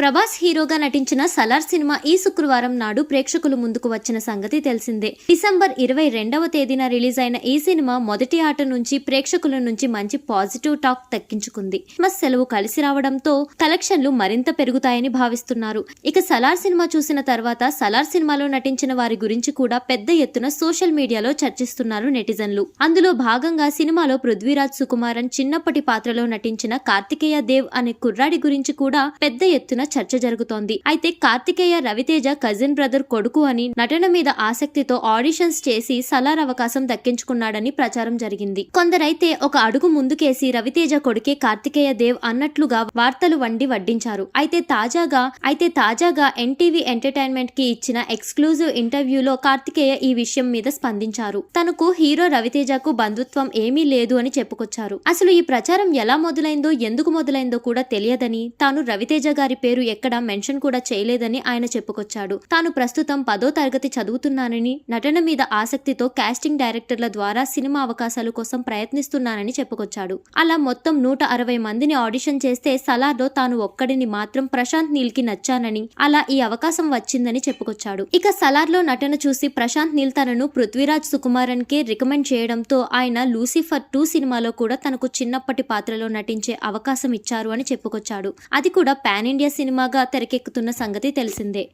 ప్రభాస్ హీరోగా నటించిన సలార్ సినిమా ఈ శుక్రవారం నాడు ప్రేక్షకుల ముందుకు వచ్చిన సంగతి తెలిసిందే. డిసెంబర్ ఇరవై రెండవ తేదీన రిలీజ్ అయిన ఈ సినిమా మొదటి ఆట నుంచి ప్రేక్షకుల నుంచి మంచి పాజిటివ్ టాక్ దక్కించుకుంది. క్రిస్మస్ సెలవు కలిసి రావడంతో కలెక్షన్లు మరింత పెరుగుతాయని భావిస్తున్నారు. ఇక సలార్ సినిమా చూసిన తర్వాత సలార్ సినిమాలో నటించిన వారి గురించి కూడా పెద్ద ఎత్తున సోషల్ మీడియాలో చర్చిస్తున్నారు నెటిజన్లు. అందులో భాగంగా సినిమాలో పృథ్వీరాజ్ సుకుమారన్ చిన్నప్పటి పాత్రలో నటించిన కార్తికేయ దేవ్ అనే కుర్రాడి గురించి కూడా పెద్ద ఎత్తున చర్చ జరుగుతోంది. అయితే కార్తికేయ రవితేజ కజిన్ బ్రదర్ కొడుకు అని నటన మీద ఆసక్తితో ఆడిషన్స్ చేసి సలార్ అవకాశం దక్కించుకున్నాడని ప్రచారం జరిగింది. కొందరైతే ఒక అడుగు ముందుకేసి రవితేజ కొడుకే కార్తికేయ దేవ్ అన్నట్లుగా వార్తలు వండి వడ్డించారు. అయితే తాజాగా అయితే తాజాగా ఎన్టీవీ ఎంటర్టైన్మెంట్కి ఇచ్చిన ఎక్స్క్లూజివ్ ఇంటర్వ్యూలో కార్తికేయ ఈ విషయం మీద స్పందించారు. తనకు హీరో రవితేజకు బంధుత్వం ఏమీ లేదు అని చెప్పుకొచ్చారు. అసలు ఈ ప్రచారం ఎలా మొదలైందో ఎందుకు మొదలైందో కూడా తెలియదని తాను రవితేజ గారి పేరు ఎక్కడా మెన్షన్ కూడా చేయలేదని ఆయన చెప్పుకొచ్చాడు. తాను ప్రస్తుతం పదో తరగతి చదువుతున్నానని నటన మీద ఆసక్తితో కాస్టింగ్ డైరెక్టర్ల ద్వారా సినిమా అవకాశాల కోసం ప్రయత్నిస్తున్నానని చెప్పుకొచ్చాడు. అలా మొత్తం నూట అరవై మందిని ఆడిషన్ చేస్తే సలార్లో తాను ఒక్కడిని మాత్రం ప్రశాంత్ నీల్కి నచ్చానని అలా ఈ అవకాశం వచ్చిందని చెప్పుకొచ్చాడు. ఇక సలార్లో నటన చూసి ప్రశాంత్ నీల్ తనను పృథ్వీరాజ్ సుకుమారన్ కే రికమెండ్ చేయడంతో ఆయన లూసిఫర్ టూ సినిమాలో కూడా తనకు చిన్నప్పటి పాత్రలో నటించే అవకాశం ఇచ్చారు అని చెప్పుకొచ్చాడు. అది కూడా పాన్ ఇండియా సినిమా సినిమాగా తెరకెక్కుతున్న సంగతి తెలిసిందే.